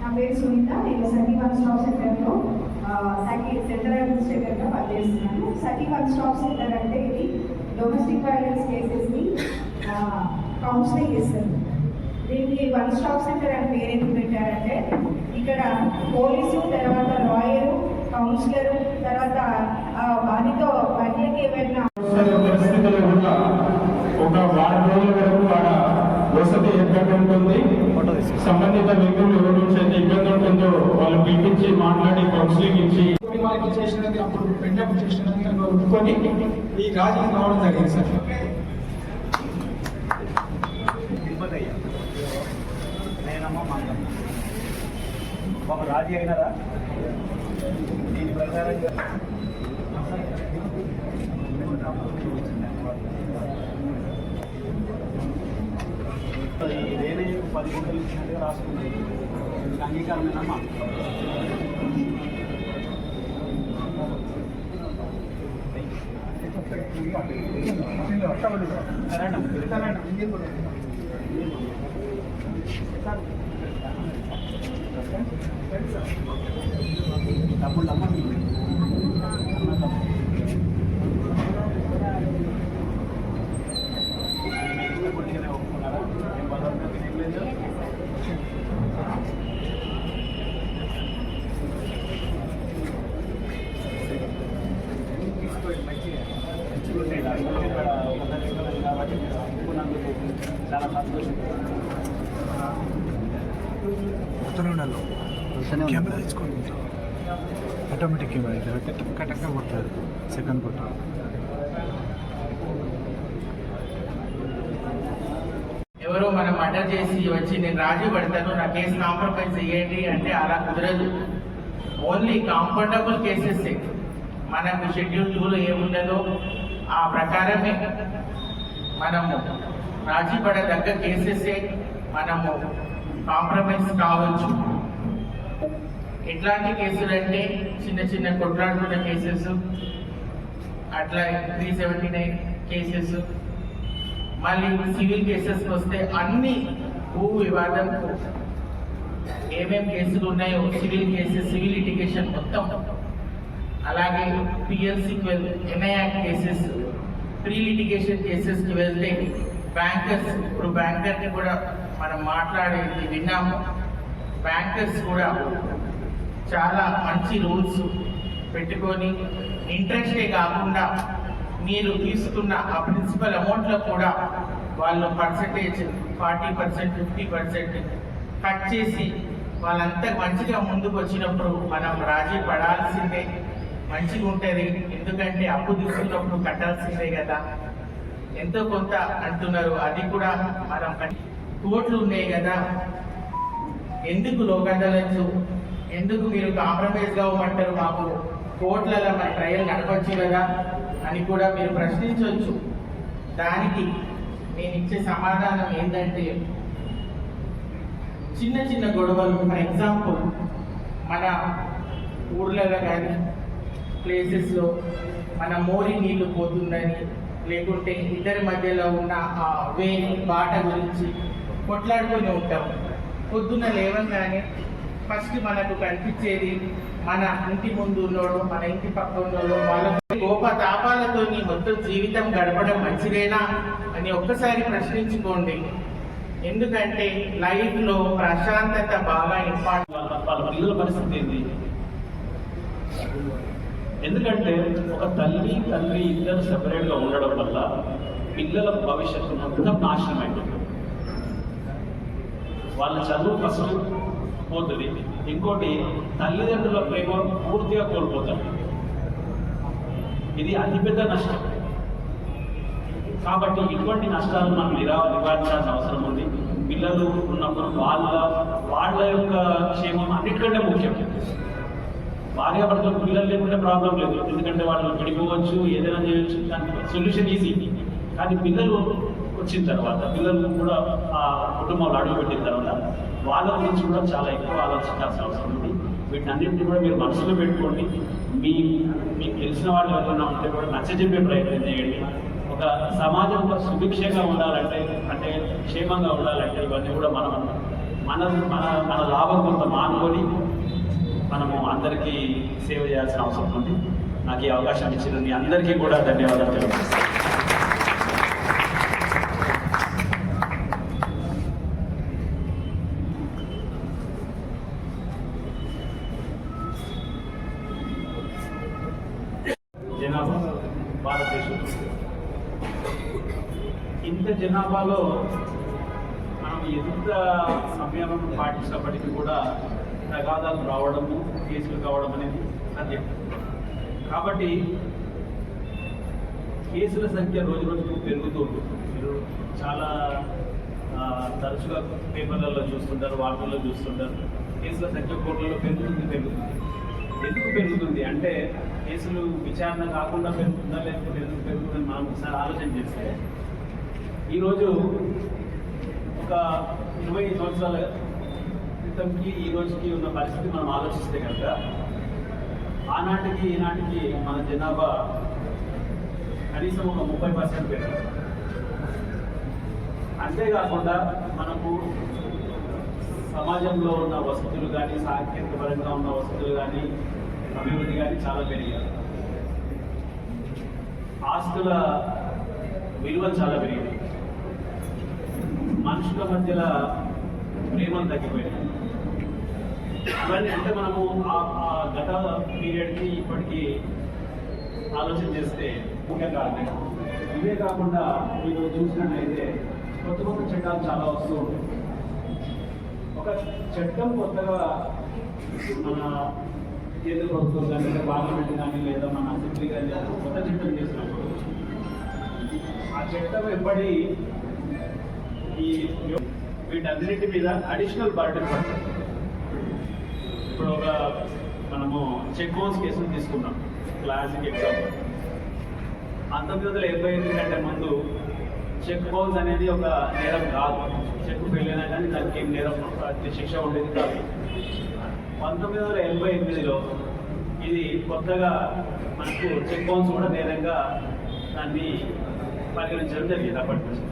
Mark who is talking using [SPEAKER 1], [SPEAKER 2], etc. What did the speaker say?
[SPEAKER 1] నా పేరు సునీత నేను సంగీత వన్ స్టాప్ సెంటర్లో సఖీ సెంటర్ అడ్మినిస్ట్రేటర్గా పనిచేస్తున్నాను. సఖీ వన్ స్టాప్ సెంటర్ అంటే ఇది డొమెస్టిక్ వైలెన్స్ కేసెస్ని కౌన్సిలింగ్ ఇస్తుంది దీనికి వన్ స్టాప్ సెంటర్ అని పేరు ఎందుకు పెట్టారంటే ఇక్కడ పోలీసు తర్వాత లాయరు కౌన్సిలరు తర్వాత ఆ, మహిళకి ఏమైనా
[SPEAKER 2] ఒక వారం రోజుల వరకు వసతి ఎక్కడ ఉంటుంది? సంబంధిత వ్యక్తులు పిలిపించి మాట్లాడి కౌన్సిలింగ్ ఇచ్చి
[SPEAKER 3] వారికి చేసినది అప్పుడు పెండప్ చేసినది ఒప్పుకొని ఈ రాజీకి రావడం జరిగింది సార్.
[SPEAKER 4] ఒక రాజీ అయినారా? దీని ప్రకారంగా పది గుంటలు ఇచ్చినట్టుగా రాసుకున్నాయి అంగీకారమేనమ్మా తమ్ముళ్ళు అమ్మ ఒప్పుకున్నారా ఏం బలవంతం ఏం లేదు
[SPEAKER 5] కెమెరా తీసుకోండి ఆటోమేటిక్ కెమెరా పెట్టి టక్క టక్క కొడతారు. సెకండ్ కొట్టారు
[SPEAKER 6] ఎవరో మనం మర్డర్ చేసి వచ్చి నేను రాజీ పడతాను నా కేసు కాంప్రమైజ్ చేయండి అంటే అలా కుదరదు. ఓన్లీ కాంపౌండబుల్ కేసెస్ మనకు షెడ్యూల్ టూలో ఏముండదో ఆ ప్రకారమే మనము రాజీ పడదగ్గ కేసెస్ మనము కాంప్రమైజ్ కావచ్చు. ఎట్లాంటి కేసులు అంటే చిన్న చిన్న కొట్లాడుకున్న కేసెస్ అట్లా త్రీ సెవెంటీ నైన్ కేసెస్. మళ్ళీ సివిల్ కేసెస్ వస్తే అన్ని భూ వివాదం ఏమేం కేసులు ఉన్నాయో సివిల్ కేసెస్ సివిల్ లిటిగేషన్ మొత్తం. అలాగే పిఎల్సికి వెళ్తే ఎన్ఐఆర్ కేసెస్ ప్రీ లిటిగేషన్ కేసెస్కి వెళ్తే బ్యాంకర్స్ ఇప్పుడు బ్యాంకర్ని కూడా మనం మాట్లాడేది విన్నాము. బ్యాంకర్స్ కూడా చాలా మంచి రూల్స్ పెట్టుకొని ఇంట్రెస్టే కాకుండా మీరు తీసుకున్న ఆ ప్రిన్సిపల్ అమౌంట్లో కూడా వాళ్ళు percentage forty percent fifty percent cut చేసి వాళ్ళంతా మంచిగా ముందుకు వచ్చినప్పుడు మనం రాజీ పడాల్సిందే. మంచిగా ఉంటుంది. ఎందుకంటే అప్పు తీసుకున్నప్పుడు కట్టాల్సిందే కదా. ఎంతో కొంత అంటున్నారు. అది కూడా మనం కట్- కోట్లు ఉన్నాయి కదా. ఎందుకు లోకదలచ్చు ఎందుకు మీరు కాంప్రమైజ్ కావమంటారు మాకు? కోట్లలో మన ట్రయల్ నడపచ్చు కదా అని కూడా మీరు ప్రశ్నించవచ్చు దానికి నేను ఇచ్చే సమాధానం ఏంటంటే చిన్న చిన్న గొడవలు ఫర్ ఎగ్జాంపుల్ మన ఊర్లలో కానీ ప్లేసెస్లో మన మోరి నీళ్ళు పోతుందని లేకుంటే ఇద్దరి మధ్యలో ఉన్న ఆ వే బాట గురించి కొట్లాడుకొని ఉంటాం. పొద్దున్న లేవంగానే ఫస్ట్ మనకు కనిపించేది మన ఇంటి ముందు ఉన్నోడు మన ఇంటి పక్క ఉన్నోడు వాళ్ళ కోప తాపాలతో మొత్తం జీవితం గడపడం మంచిదేనా అని ఒక్కసారి ప్రశ్నించుకోండి. ఎందుకంటే లైఫ్లో ప్రశాంతత బాగా ఇంపార్టెంట్.
[SPEAKER 7] వాళ్ళ పిల్లల పరిస్థితి ఏంటి ఎందుకంటే ఒక తల్లి తండ్రి ఇద్దరు సెపరేట్గా ఉండడం వల్ల పిల్లల భవిష్యత్తు మొత్తం నాశనం అయిపోతుంది. వాళ్ళ చదువు ఫస్ట్ పోతుంది. ఇంకోటి తల్లిదండ్రుల ప్రేమ పూర్తిగా కోల్పోతారు. ఇది అతిపెద్ద నష్టం. కాబట్టి ఇటువంటి నష్టాలు మనం నిరా నివారించాల్సిన అవసరం ఉంది. పిల్లలు ఉన్నప్పుడు వాళ్ళ వాళ్ళ యొక్క క్షేమం అన్నిటికంటే ముఖ్యం. భార్యాభర్తలు పిల్లలు లేకుంటే ప్రాబ్లం లేదు. ఎందుకంటే వాళ్ళు విడిపోవచ్చు ఏదైనా చేయవచ్చు దానికి సొల్యూషన్ ఈజీ. కానీ పిల్లలు వచ్చిన తర్వాత పిల్లలు కూడా ఆ కుటుంబంలో అడుగు పెట్టిన తర్వాత వాళ్ళ గురించి కూడా చాలా ఎక్కువ ఆలోచించాల్సిన అవసరం ఉంది. వీటన్నింటినీ కూడా మీరు మనసులో పెట్టుకోండి. మీ మీకు తెలిసిన వాళ్ళు ఎవరైనా ఉంటే కూడా నచ్చజెప్పే ప్రయత్నం చేయండి. ఒక సమాజం సుభిక్షంగా ఉండాలంటే అంటే క్షేమంగా ఉండాలంటే ఇవన్నీ కూడా మనం మన మన మన లాభం కొంత మానుకొని మనము అందరికీ సేవ చేయాల్సిన అవసరం ఉంది. నాకు ఈ అవకాశం ఇచ్చిన మీ అందరికీ కూడా ధన్యవాదాలు తెలియజేస్తాను జనాభాలో మనం ఎంత సంయమం పాటించినప్పటికీ కూడా తగాదాలు రావడము కేసులు కావడం అనేది సత్యం. కాబట్టి కేసుల సంఖ్య రోజు రోజుకు పెరుగుతూ ఉంటుంది మీరు చాలా తరచుగా పేపర్లలో చూస్తుంటారు వార్తల్లో చూస్తుంటారు. కేసుల సంఖ్య కోర్టులలో పెరుగుతుంది పెరుగుతుంది. ఎందుకు పెరుగుతుంది? అంటే కేసులు విచారణ కాకుండా పెరుగుతుందా లేకపోతే ఎందుకు పెరుగుతుందని మనం ఒకసారి ఆలోచన చేస్తే ఈరోజు ఒక ఇరవై సంవత్సరాల క్రితంకి ఈ రోజుకి ఉన్న పరిస్థితి మనం ఆలోచిస్తే కనుక ఆనాటికి ఈనాటికి మన జనాభా కనీసం ఒక ముప్పై పర్సెంట్ పెరిగింది. అంతేకాకుండా మనకు సమాజంలో ఉన్న వసతులు కానీ సాంకేతిక పరంగా ఉన్న వసతులు కానీ అభివృద్ధి కానీ చాలా పెరిగాయి. ఆస్తుల విలువ చాలా పెరిగింది. మనుషుల మధ్యల ప్రేమలు తగ్గిపోయాయి. ఇవన్నీ అంటే మనము ఆ- గత పీరియడ్కి ఇప్పటికీ ఆలోచన చేస్తే ముఖ్య కారణం. ఇవే కాకుండా మీరు చూసినట్లయితే కొత్త కొత్త చట్టాలు చాలా వస్తూ ఉంటాయి. ఒక చట్టం కొత్తగా మన కేంద్ర ప్రభుత్వం కానీ లేదా పార్లమెంట్ కానీ లేదా మన అసెంబ్లీ కానీ కొత్త చట్టం చేసినప్పుడు ఆ చట్టం ఎప్పటి ఈ వీటన్నిటి మీద అడిషనల్ బర్డెన్ పడుతుంది. ఇప్పుడు ఒక మనము చెక్ బౌన్స్ కేసులు తీసుకున్నాం క్లాసిక్ ఎగ్జాంపుల్ పంతొమ్మిది వందల ఎనభై ఎనిమిది కంటే ముందు చెక్ బౌన్స్ అనేది ఒక నేరం కాదు. చెక్ ఫెయిల్ అయినా కానీ దానికి ఏం నేరం శిక్ష ఉండేది కాదు. పంతొమ్మిది వందల ఎనభై ఎనిమిదిలో ఇది కొత్తగా మనకు చెక్ బౌన్స్ కూడా నేరంగా దాన్ని పరిగణించడం జరిగింది అప్పటి నుంచి.